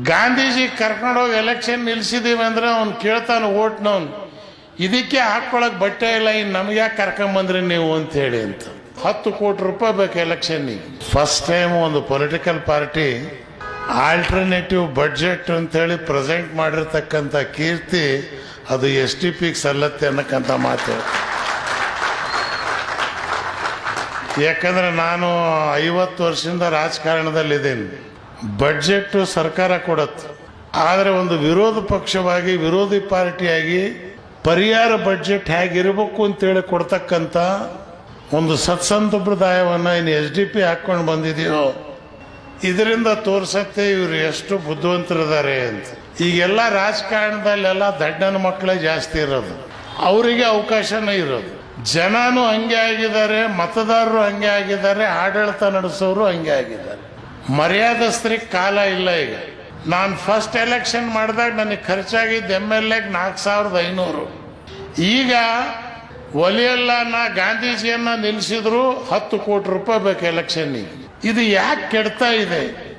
ಗಾಂಧೀಜಿ ಕರ್ಕೊಂಡೋಗಿ ಎಲೆಕ್ಷನ್ ನಿಲ್ಸಿದೀವಿ ಅಂದ್ರೆ ಅವ್ನು ಕೇಳ್ತಾನೆ ಓಟ್ನವ್ನು. ಇದಕ್ಕೆ ಹಾಕೊಳಕ್ ಬಟ್ಟೆ ಇಲ್ಲ ಇನ್ನು ನಮ್ಗೆ ಯಾಕೆ ಕರ್ಕೊಂಬಂದ್ರಿ ನೀವು ಅಂತ ಹೇಳಿ ಅಂತ. ಹತ್ತು ಕೋಟಿ ರೂಪಾಯಿ ಬೇಕು ಎಲೆಕ್ಷನ್ನಿಗೆ ಫಸ್ಟ್ ಟೈಮ್ ಒಂದು ಪೊಲಿಟಿಕಲ್ ಪಾರ್ಟಿ ಆಲ್ಟರ್ನೇಟಿವ್ ಬಡ್ಜೆಟ್ ಅಂತೇಳಿ ಪ್ರೆಸೆಂಟ್ ಮಾಡಿರ್ತಕ್ಕಂಥ ಕೀರ್ತಿ ಅದು ಎಸ್ ಟಿ ಪಿಗೆ ಸಲ್ಲತ್ತೆ ಅನ್ನಕ್ಕಂಥ ಮಾತು. ಯಾಕಂದ್ರೆ ನಾನು ಐವತ್ತು ವರ್ಷದಿಂದ ರಾಜಕಾರಣದಲ್ಲಿದ್ದೀನಿ. ಬಡ್ಜೆಟ್ ಸರ್ಕಾರ ಕೊಡತ್ತೆ. ಆದರೆ ಒಂದು ವಿರೋಧ ಪಕ್ಷವಾಗಿ, ವಿರೋಧಿ ಪಾರ್ಟಿಯಾಗಿ ಪರಿಹಾರ ಬಡ್ಜೆಟ್ ಹೇಗಿರಬೇಕು ಅಂತೇಳಿ ಕೊಡ್ತಕ್ಕಂಥ ಒಂದು ಸತ್ಸಂಪ್ರದಾಯವನ್ನು ಇನ್ನು ಎಸ್ ಡಿ ಪಿ ಹಾಕ್ಕೊಂಡು ಬಂದಿದೆಯೋ, ಇದರಿಂದ ತೋರ್ಸತ್ತೆ ಇವರು ಎಷ್ಟು ಬುದ್ಧಿವಂತರಿದ್ದಾರೆ ಅಂತ. ಈಗೆಲ್ಲ ರಾಜಕಾರಣದಲ್ಲೆಲ್ಲ ದಡ್ಡನ ಮಕ್ಕಳೇ ಜಾಸ್ತಿ ಇರೋದು. ಅವರಿಗೆ ಅವಕಾಶನೇ ಇರೋದು. ಜನನೂ ಹಂಗೆ ಆಗಿದ್ದಾರೆ, ಮತದಾರರು ಹಂಗೆ ಆಗಿದ್ದಾರೆ, ಆಡಳಿತ ನಡೆಸೋರು ಹಂಗೆ ಆಗಿದ್ದಾರೆ. ಮರ್ಯಾದಸ್ಥರಿಗೆ ಕಾಲ ಇಲ್ಲ ಈಗ. ನಾನು ಫಸ್ಟ್ ಎಲೆಕ್ಷನ್ ಮಾಡಿದಾಗ ನನಗೆ ಖರ್ಚಾಗಿದ್ದು ಎಂ ಎಲ್ ಎಗೆ ನಾಲ್ಕು ಸಾವಿರದ ಐನೂರು. ಈಗ ಒಲಿಯಲ್ಲ ನಾ ಗಾಂಧೀಜಿಯನ್ನ ನಿಲ್ಲಿಸಿದ್ರು ಹತ್ತು ಕೋಟಿ ರೂಪಾಯಿ ಬೇಕು ಎಲೆಕ್ಷನ್ನಿಗೆ ಇದು ಯಾಕೆ ಕೆಡ್ತಾ ಇದೆ?